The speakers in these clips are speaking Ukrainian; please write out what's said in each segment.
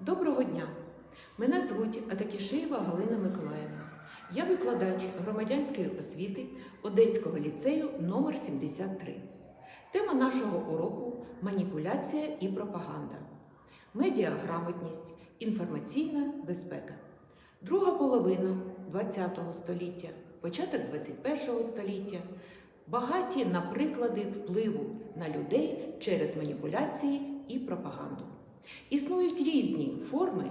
Доброго дня! Мене звуть Атакішеєва Галина Миколаївна. Я викладач громадянської освіти Одеського ліцею номер 73. Тема нашого уроку маніпуляція і пропаганда, медіаграмотність, інформаційна безпека. Друга половина ХХ століття, початок ХХІ століття багаті на приклади впливу на людей через маніпуляції і пропаганду. Існують різні форми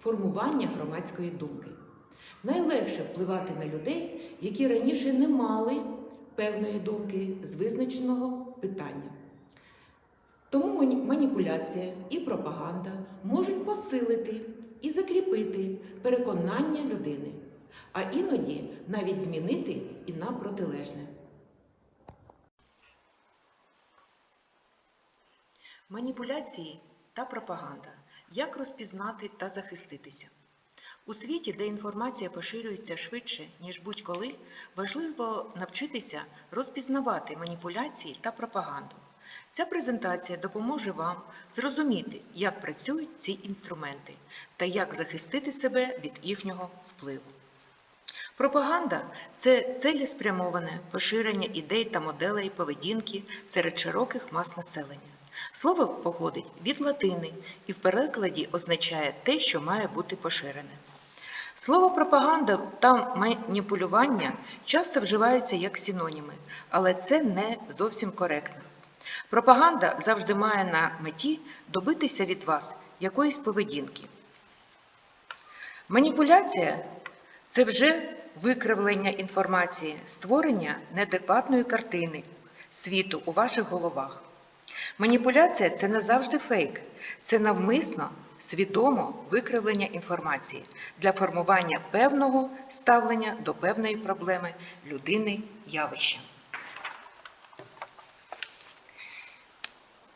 формування громадської думки. Найлегше впливати на людей, які раніше не мали певної думки з визначеного питання. Тому маніпуляція і пропаганда можуть посилити і закріпити переконання людини, а іноді навіть змінити і на протилежне. Маніпуляції та пропаганда. Як розпізнати та захиститися? У світі, де інформація поширюється швидше, ніж будь-коли, важливо навчитися розпізнавати маніпуляції та пропаганду. Ця презентація допоможе вам зрозуміти, як працюють ці інструменти та як захистити себе від їхнього впливу. Пропаганда це цілеспрямоване поширення ідей та моделей поведінки серед широких мас населення. Слово походить від латини і в перекладі означає те, що має бути поширене. Слово пропаганда та маніпулювання часто вживаються як синоніми, але це не зовсім коректно. Пропаганда завжди має на меті добитися від вас якоїсь поведінки. Маніпуляція це вже викривлення інформації, створення неадекватної картини світу у ваших головах. Маніпуляція це не завжди фейк, це навмисно, свідомо викривлення інформації для формування певного ставлення до певної проблеми людини явища.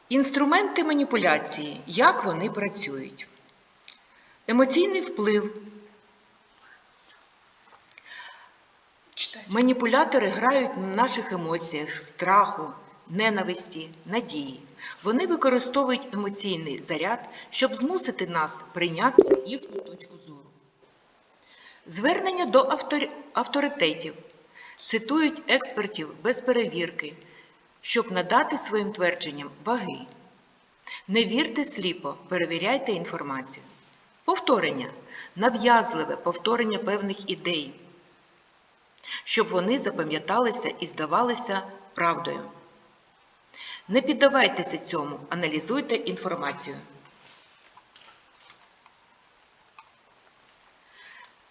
Інструменти маніпуляції, як вони працюють? Емоційний вплив. Маніпулятори грають на наших емоціях, страху, ненависті, надії. Вони використовують емоційний заряд, щоб змусити нас прийняти їхню точку зору. Звернення до автор- авторитетів цитують експертів без перевірки, щоб надати своїм твердженням ваги. Не вірте сліпо, перевіряйте інформацію. Повторення нав'язливе повторення певних ідей, щоб вони запам'яталися і здавалися правдою. Не піддавайтеся цьому, аналізуйте інформацію.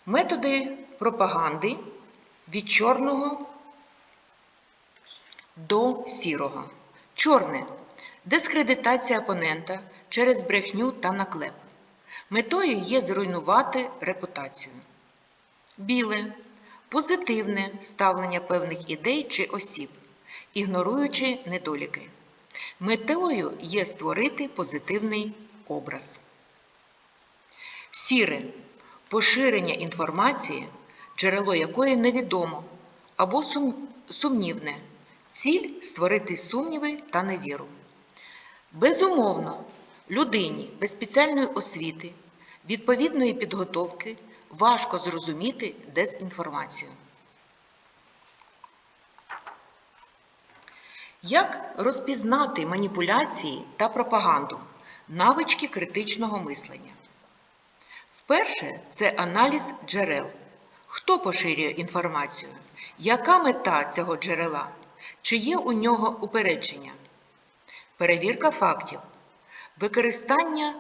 Методи пропаганди від чорного до сірого. Чорне дискредитація опонента через брехню та наклеп. Метою є зруйнувати репутацію. Біле позитивне ставлення певних ідей чи осіб, ігноруючи недоліки. Метою є створити позитивний образ. Сіре поширення інформації, джерело якої невідомо або сумнівне. Ціль створити сумніви та невіру. Безумовно, людині без спеціальної освіти, відповідної підготовки важко зрозуміти дезінформацію. Як розпізнати маніпуляції та пропаганду, навички критичного мислення? Вперше це аналіз джерел. Хто поширює інформацію? Яка мета цього джерела? Чи є у нього упередження? Перевірка фактів, використання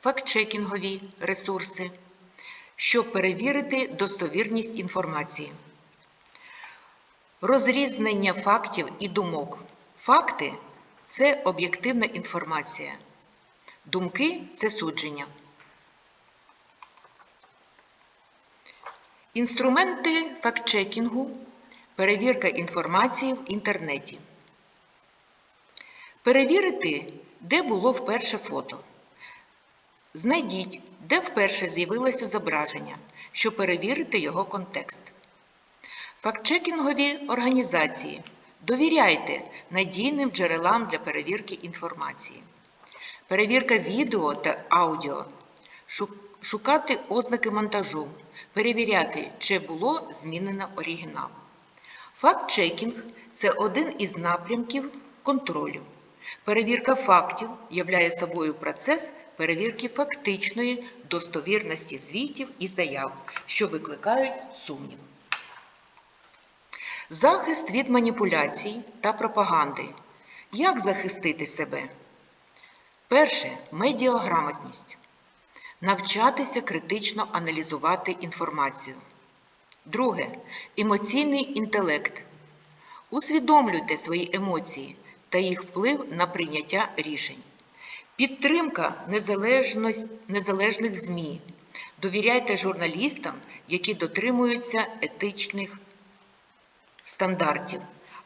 фактчекінгові ресурси, щоб перевірити достовірність інформації. Розрізнення фактів і думок. Факти це об'єктивна інформація. Думки це судження. Інструменти фактчекінгу. Перевірка інформації в інтернеті. Перевірити, де було вперше фото. Знайдіть, де вперше з'явилося зображення, щоб перевірити його контекст. Фактчекінгові організації. Довіряйте надійним джерелам для перевірки інформації. Перевірка відео та аудіо. Шукати ознаки монтажу, перевіряти, чи було змінено оригінал. Факт-чекінг це один із напрямків контролю. Перевірка фактів являє собою процес перевірки фактичної достовірності звітів і заяв, що викликають сумнів. Захист від маніпуляцій та пропаганди. Як захистити себе? Перше медіаграмотність. Навчатися критично аналізувати інформацію. Друге емоційний інтелект. Усвідомлюйте свої емоції та їх вплив на прийняття рішень. Підтримка незалежних ЗМІ. Довіряйте журналістам, які дотримуються етичних стандартів.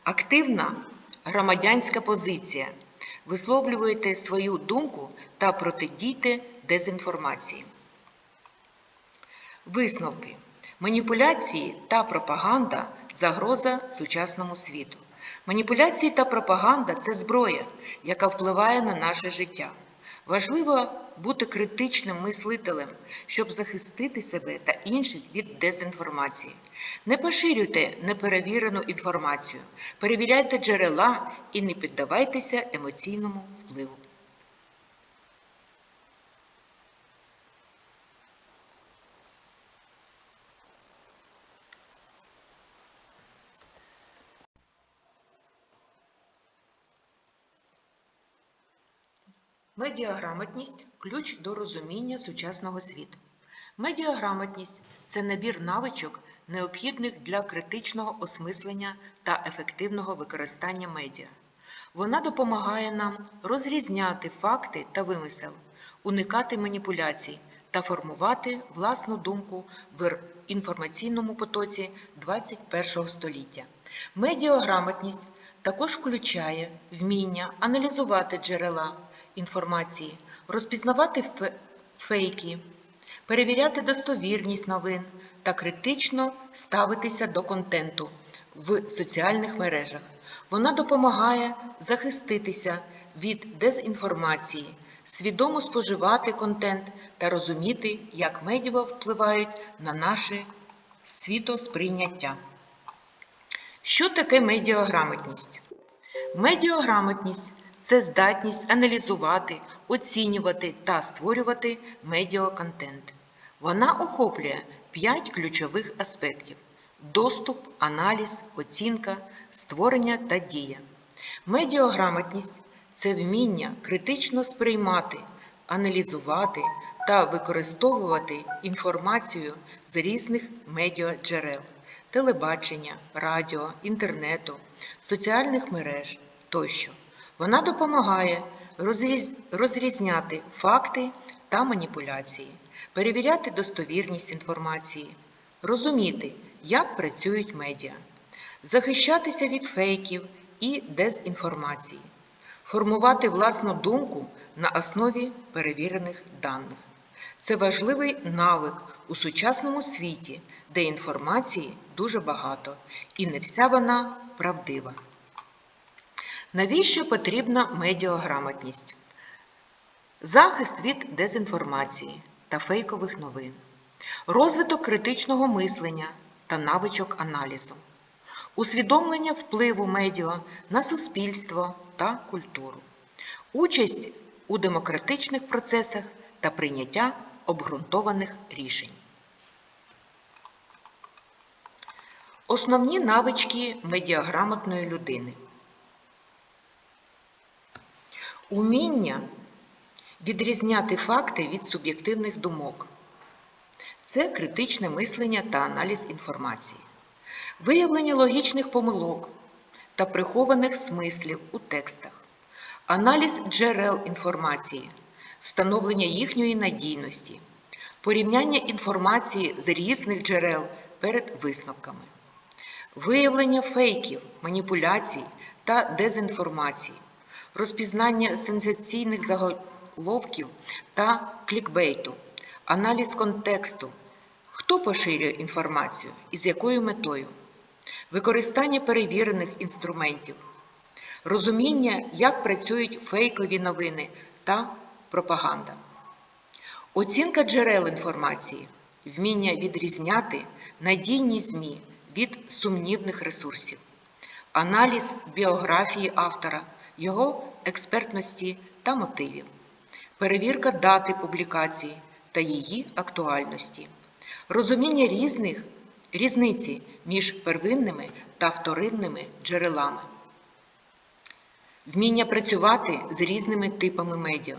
Активна громадянська позиція. Висловлюєте свою думку та протидійте дезінформації. Висновки. Маніпуляції та пропаганда загроза сучасному світу. Маніпуляції та пропаганда це зброя, яка впливає на наше життя. Важливо бути критичним мислителем, щоб захистити себе та інших від дезінформації. Не поширюйте неперевірену інформацію, перевіряйте джерела і не піддавайтеся емоційному впливу. Медіаграмотність ключ до розуміння сучасного світу. Медіаграмотність це набір навичок, необхідних для критичного осмислення та ефективного використання медіа. Вона допомагає нам розрізняти факти та вимисел, уникати маніпуляцій та формувати власну думку в інформаційному потоці 21 століття. Медіаграмотність також включає вміння аналізувати джерела інформації, розпізнавати фейки, перевіряти достовірність новин та критично ставитися до контенту в соціальних мережах. Вона допомагає захиститися від дезінформації, свідомо споживати контент та розуміти, як медіа впливають на наше світосприйняття. Що таке медіаграмотність? Медіаграмотність це здатність аналізувати, оцінювати та створювати медіаконтент. Вона охоплює п'ять ключових аспектів: доступ, аналіз, оцінка, створення та дія. Медіаграмотність це вміння критично сприймати, аналізувати та використовувати інформацію з різних медіаджерел телебачення, радіо, інтернету, соціальних мереж тощо. Вона допомагає розріз- розрізняти факти та маніпуляції, перевіряти достовірність інформації, розуміти, як працюють медіа, захищатися від фейків і дезінформації, формувати власну думку на основі перевірених даних. Це важливий навик у сучасному світі, де інформації дуже багато, і не вся вона правдива. Навіщо потрібна медіаграмотність? Захист від дезінформації та фейкових новин, розвиток критичного мислення та навичок аналізу, усвідомлення впливу медіа на суспільство та культуру, участь у демократичних процесах та прийняття обґрунтованих рішень. Основні навички медіаграмотної людини. Уміння відрізняти факти від суб'єктивних думок. Це критичне мислення та аналіз інформації, виявлення логічних помилок та прихованих смислів у текстах, аналіз джерел інформації, встановлення їхньої надійності, порівняння інформації з різних джерел перед висновками, виявлення фейків, маніпуляцій та дезінформації, розпізнання сенсаційних заголовків та клікбейту, аналіз контексту, хто поширює інформацію і з якою метою, використання перевірених інструментів, розуміння, як працюють фейкові новини та пропаганда. Оцінка джерел інформації, вміння відрізняти надійні ЗМІ від сумнівних ресурсів, аналіз біографії автора, його експертності та мотивів, перевірка дати публікації та її актуальності, розуміння різних різниці між первинними та вторинними джерелами, вміння працювати з різними типами медіа,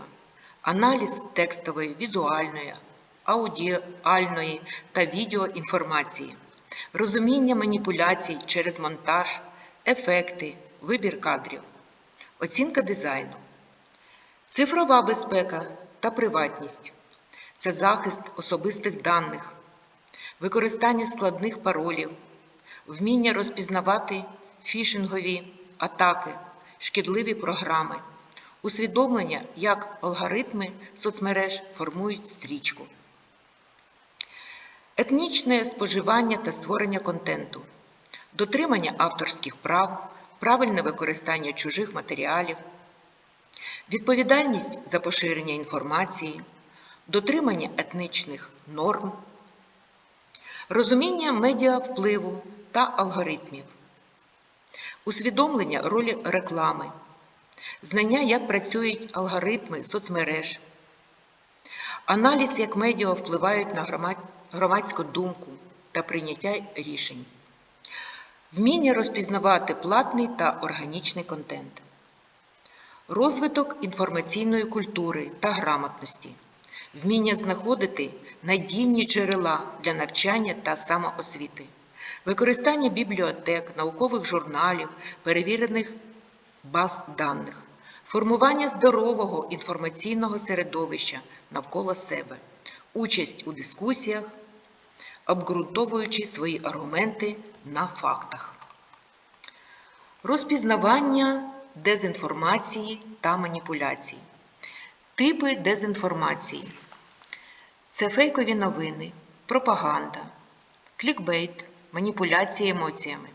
аналіз текстової, візуальної, аудіальної та відеоінформації, розуміння маніпуляцій через монтаж, ефекти, вибір кадрів, оцінка дизайну, цифрова безпека та приватність. Це захист особистих даних, використання складних паролів, вміння розпізнавати фішингові атаки, шкідливі програми, усвідомлення, як алгоритми соцмереж формують стрічку, етнічне споживання та створення контенту, дотримання авторських прав, правильне використання чужих матеріалів, відповідальність за поширення інформації, дотримання етнічних норм, розуміння медіавпливу та алгоритмів, усвідомлення ролі реклами, знання, як працюють алгоритми соцмереж, аналіз, як медіа впливають на громадську думку та прийняття рішень, вміння розпізнавати платний та органічний контент, розвиток інформаційної культури та грамотності, вміння знаходити надійні джерела для навчання та самоосвіти, використання бібліотек, наукових журналів, перевірених баз даних, формування здорового інформаційного середовища навколо себе, участь у дискусіях, обґрунтовуючи свої аргументи на фактах, розпізнавання дезінформації та маніпуляцій, типи дезінформації. Це фейкові новини, пропаганда, клікбейт, маніпуляції емоціями.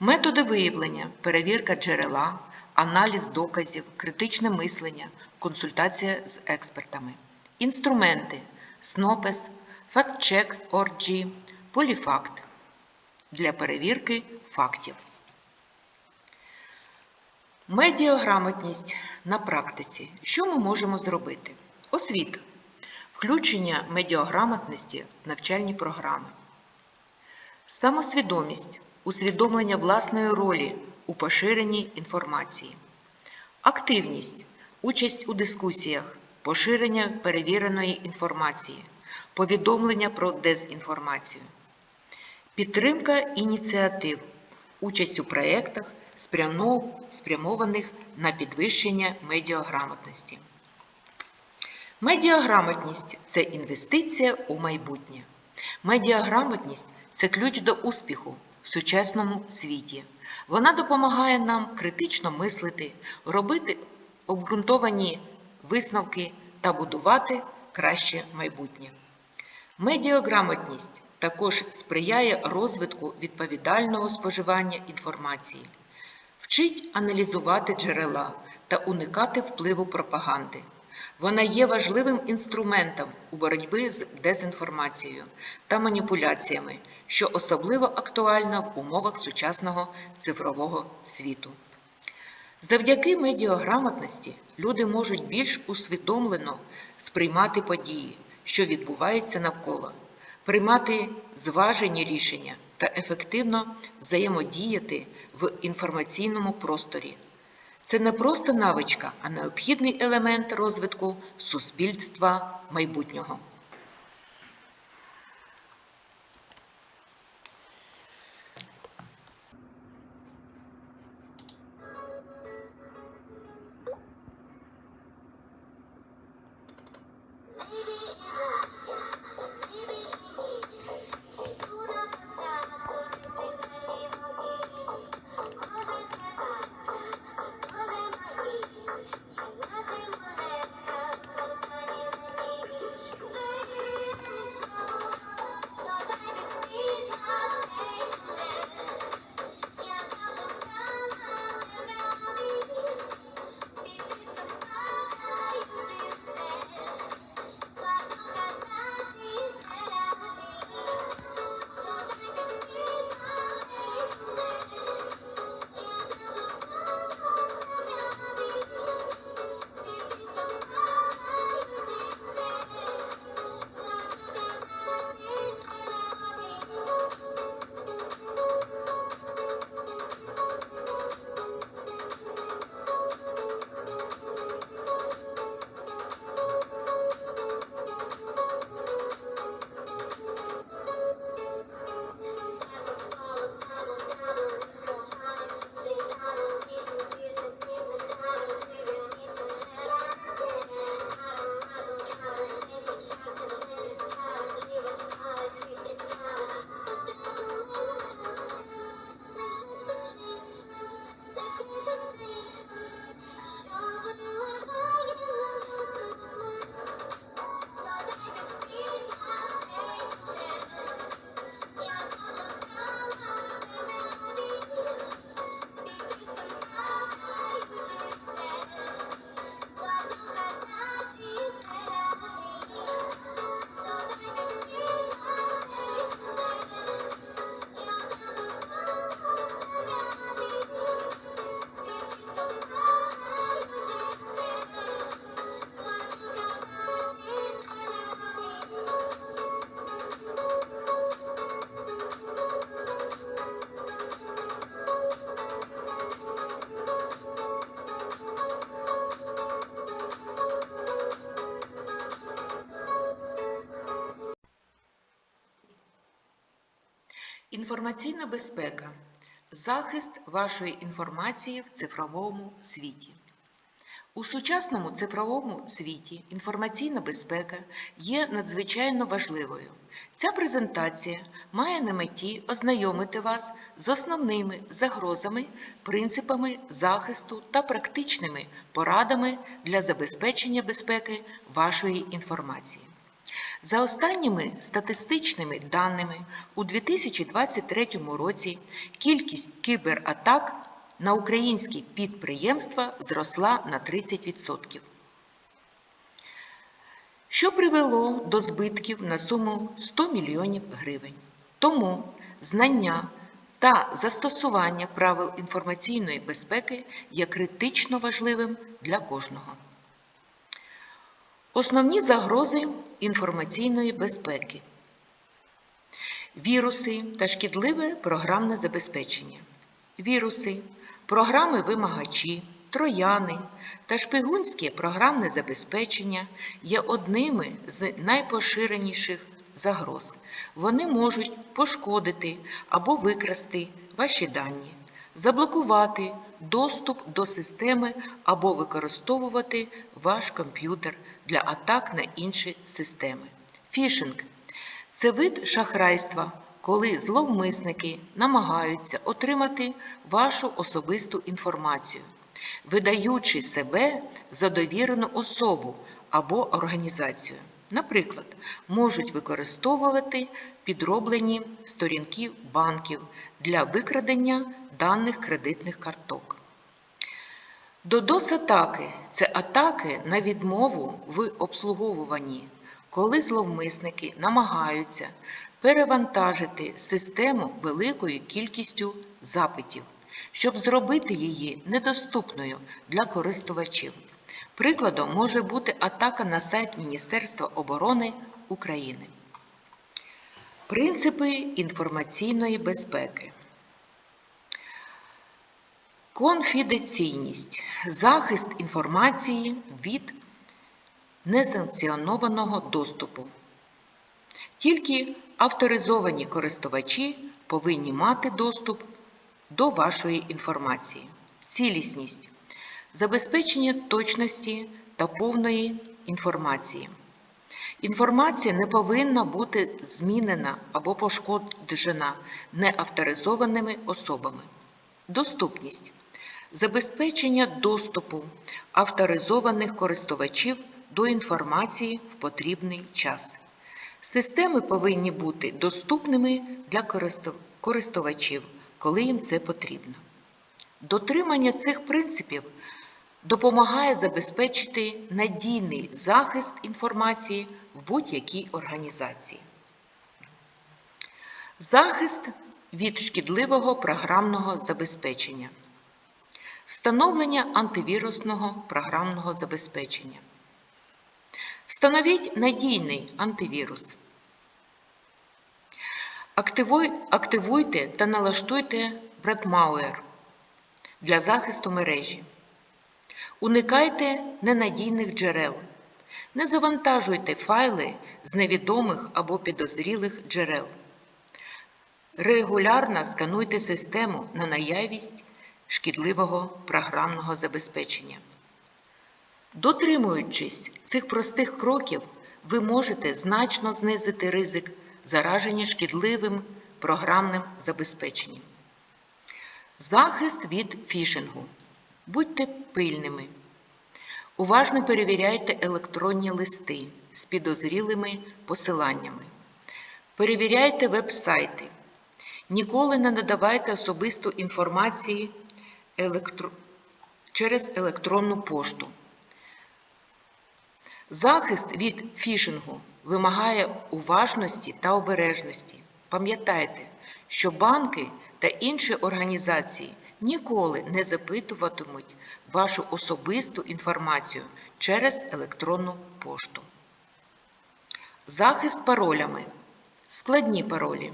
Методи виявлення, перевірка джерела, аналіз доказів, критичне мислення, консультація з експертами. Інструменти СНОПЕС, FactCheck ORG, Поліфакт для перевірки фактів. Медіаграмотність на практиці. Що ми можемо зробити? Освіта. Включення медіаграмотності в навчальні програми. Самосвідомість усвідомлення власної ролі у поширенні інформації, активність, участь у дискусіях, поширення перевіреної інформації, повідомлення про дезінформацію, підтримка ініціатив, участь у проєктах, спрямованих на підвищення медіаграмотності. Медіаграмотність це інвестиція у майбутнє. Медіаграмотність це ключ до успіху в сучасному світі. Вона допомагає нам критично мислити, робити обґрунтовані висновки та будувати краще майбутнє. Медіаграмотність також сприяє розвитку відповідального споживання інформації, вчить аналізувати джерела та уникати впливу пропаганди. Вона є важливим інструментом у боротьбі з дезінформацією та маніпуляціями, що особливо актуально в умовах сучасного цифрового світу. Завдяки медіаграмотності люди можуть більш усвідомлено сприймати події, що відбуваються навколо, приймати зважені рішення та ефективно взаємодіяти в інформаційному просторі. Це не просто навичка, а необхідний елемент розвитку суспільства майбутнього. Інформаційна безпека захист вашої інформації в цифровому світі. У сучасному цифровому світі інформаційна безпека є надзвичайно важливою. Ця презентація має на меті ознайомити вас з основними загрозами, принципами захисту та практичними порадами для забезпечення безпеки вашої інформації. За останніми статистичними даними, у 2023 році кількість кібератак на українські підприємства зросла на 30%, що привело до збитків на суму 100 мільйонів гривень. Тому знання та застосування правил інформаційної безпеки є критично важливим для кожного. Основні загрози інформаційної безпеки. Віруси та шкідливе програмне забезпечення. Віруси, програми-вимагачі, трояни та шпигунське програмне забезпечення є одними з найпоширеніших загроз. Вони можуть пошкодити або викрасти ваші дані, заблокувати доступ до системи або використовувати ваш комп'ютер для атак на інші системи. Фішинг це вид шахрайства, коли зловмисники намагаються отримати вашу особисту інформацію, видаючи себе за довірену особу або організацію. Наприклад, можуть використовувати підроблені сторінки банків для викрадення даних кредитних карток. Додос-атаки це атаки на відмову в обслуговуванні, коли зловмисники намагаються перевантажити систему великою кількістю запитів, щоб зробити її недоступною для користувачів. Прикладом може бути атака на сайт Міністерства оборони України. Принципи інформаційної безпеки. Конфіденційність захист інформації від несанкціонованого доступу. Тільки авторизовані користувачі повинні мати доступ до вашої інформації. Цілісність забезпечення точності та повної інформації. Інформація не повинна бути змінена або пошкоджена неавторизованими особами. Доступність забезпечення доступу авторизованих користувачів до інформації в потрібний час. Системи повинні бути доступними для користувачів, коли їм це потрібно. Дотримання цих принципів допомагає забезпечити надійний захист інформації в будь-якій організації. Захист від шкідливого програмного забезпечення. Встановлення антивірусного програмного забезпечення. Встановіть надійний антивірус. Активуйте та налаштуйте братмауер для захисту мережі. Уникайте ненадійних джерел. Не завантажуйте файли з невідомих або підозрілих джерел. Регулярно скануйте систему на наявність шкідливого програмного забезпечення. Дотримуючись цих простих кроків, ви можете значно знизити ризик зараження шкідливим програмним забезпеченням. Захист від фішингу. Будьте пильними. Уважно перевіряйте електронні листи з підозрілими посиланнями. Перевіряйте веб-сайти. Ніколи не надавайте особисту інформацію електро... через електронну пошту. Захист від фішингу вимагає уважності та обережності. Пам'ятайте, що банки та інші організації ніколи не запитуватимуть вашу особисту інформацію через електронну пошту. Захист паролями. Складні паролі.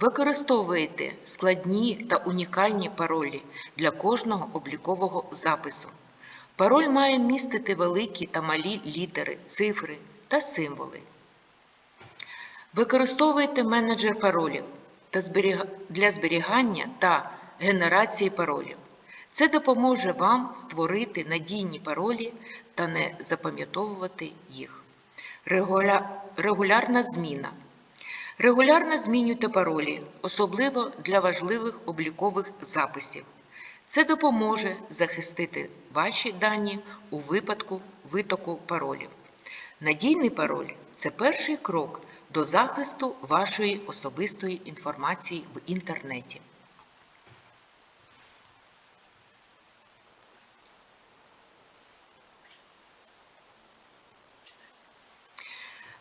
Використовуйте складні та унікальні паролі для кожного облікового запису. Пароль має містити великі та малі літери, цифри та символи. Використовуйте менеджер паролів. для зберігання та генерації паролів. Це допоможе вам створити надійні паролі та не запам'ятовувати їх. Регуля- Регулярна зміна. Регулярно змінюйте паролі, особливо для важливих облікових записів. Це допоможе захистити ваші дані у випадку витоку паролів. Надійний пароль це перший крок до захисту вашої особистої інформації в інтернеті.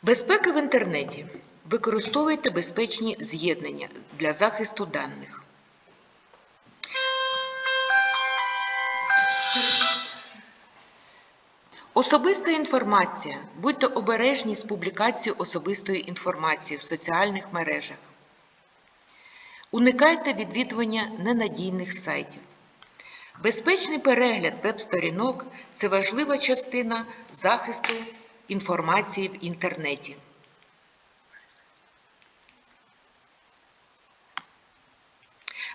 Безпека в інтернеті. Використовуйте безпечні з'єднання для захисту даних. Особиста інформація. Будьте обережні з публікацією особистої інформації в соціальних мережах. Уникайте відвідування ненадійних сайтів. Безпечний перегляд веб-сторінок це важлива частина захисту інформації в інтернеті.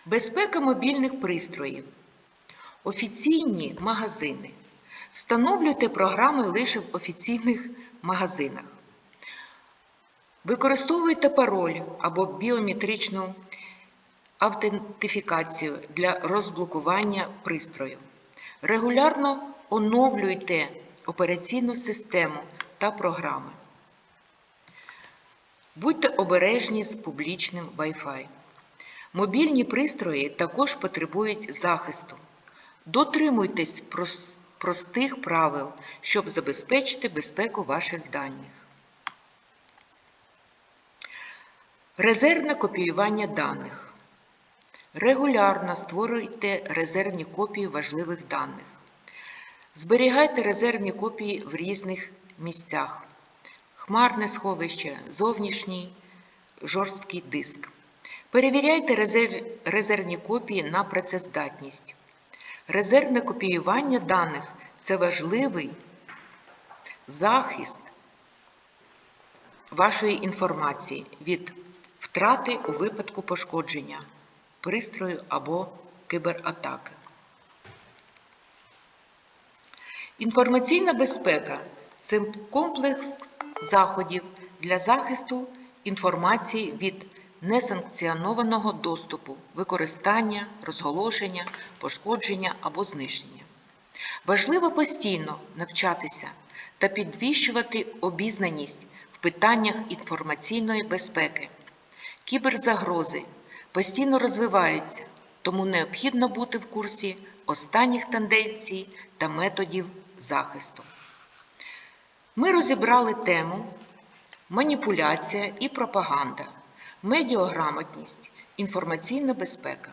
Безпека мобільних пристроїв. Офіційні магазини. Встановлюйте програми лише в офіційних магазинах. Використовуйте пароль або біометричну автентифікацію для розблокування пристрою. Регулярно оновлюйте операційну систему та програми. Будьте обережні з публічним Wi-Fi. Мобільні пристрої також потребують захисту. Дотримуйтесь простих правил, щоб забезпечити безпеку ваших даних. Резервне копіювання даних. Регулярно створюйте резервні копії важливих даних. Зберігайте резервні копії в різних місцях. Хмарне сховище, зовнішній жорсткий диск. Перевіряйте резерв- резервні копії на працездатність. Резервне копіювання даних це важливий захист вашої інформації від втрати у випадку пошкодження пристрою або кибератаки. Інформаційна безпека це комплекс заходів для захисту інформації від несанкціонованого доступу, використання, розголошення, пошкодження або знищення. Важливо постійно навчатися та підвищувати обізнаність в питаннях інформаційної безпеки. Кіберзагрози постійно розвиваються, тому необхідно бути в курсі останніх тенденцій та методів захисту. Ми розібрали тему маніпуляція і пропаганда, медіаграмотність, інформаційна безпека.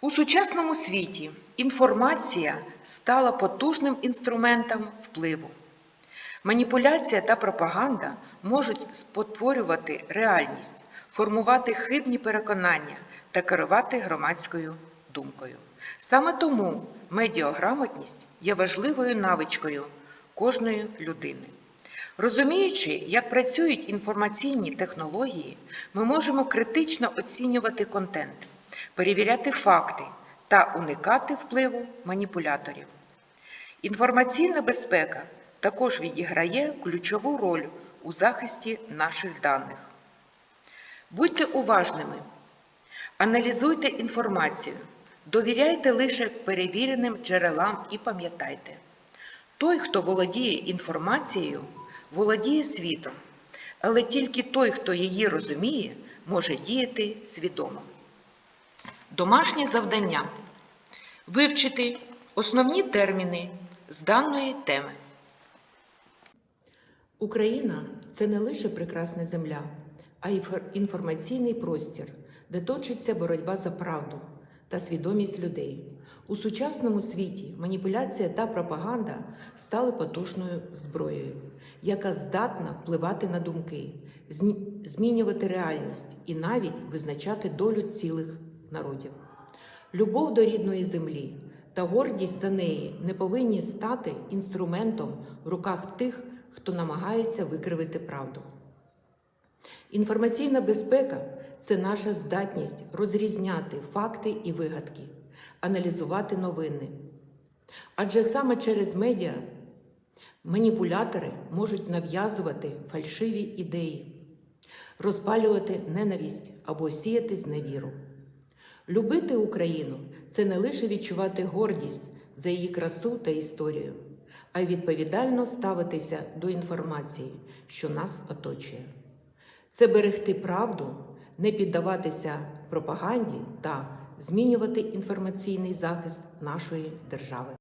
У сучасному світі інформація стала потужним інструментом впливу. Маніпуляція та пропаганда можуть спотворювати реальність, формувати хибні переконання та керувати громадською думкою. Саме тому медіаграмотність є важливою навичкою кожної людини. Розуміючи, як працюють інформаційні технології, ми можемо критично оцінювати контент, перевіряти факти та уникати впливу маніпуляторів. Інформаційна безпека також відіграє ключову роль у захисті наших даних. Будьте уважними, аналізуйте інформацію, довіряйте лише перевіреним джерелам і пам'ятайте, той, хто володіє інформацією, володіє світом, але тільки той, хто її розуміє, може діяти свідомо. Домашнє завдання вивчити основні терміни з даної теми. Україна це не лише прекрасна земля, а й інформаційний простір, де точиться боротьба за правду та свідомість людей. У сучасному світі маніпуляція та пропаганда стали потужною зброєю, яка здатна впливати на думки, змінювати реальність і навіть визначати долю цілих народів. Любов до рідної землі та гордість за неї не повинні стати інструментом в руках тих, хто намагається викривити правду. Інформаційна безпека це наша здатність розрізняти факти і вигадки, аналізувати новини. Адже саме через медіа маніпулятори можуть нав'язувати фальшиві ідеї, розпалювати ненависть або сіяти зневіру. Любити Україну це не лише відчувати гордість за її красу та історію, а й відповідально ставитися до інформації, що нас оточує. Це берегти правду, не піддаватися пропаганді та змінювати інформаційний захист нашої держави.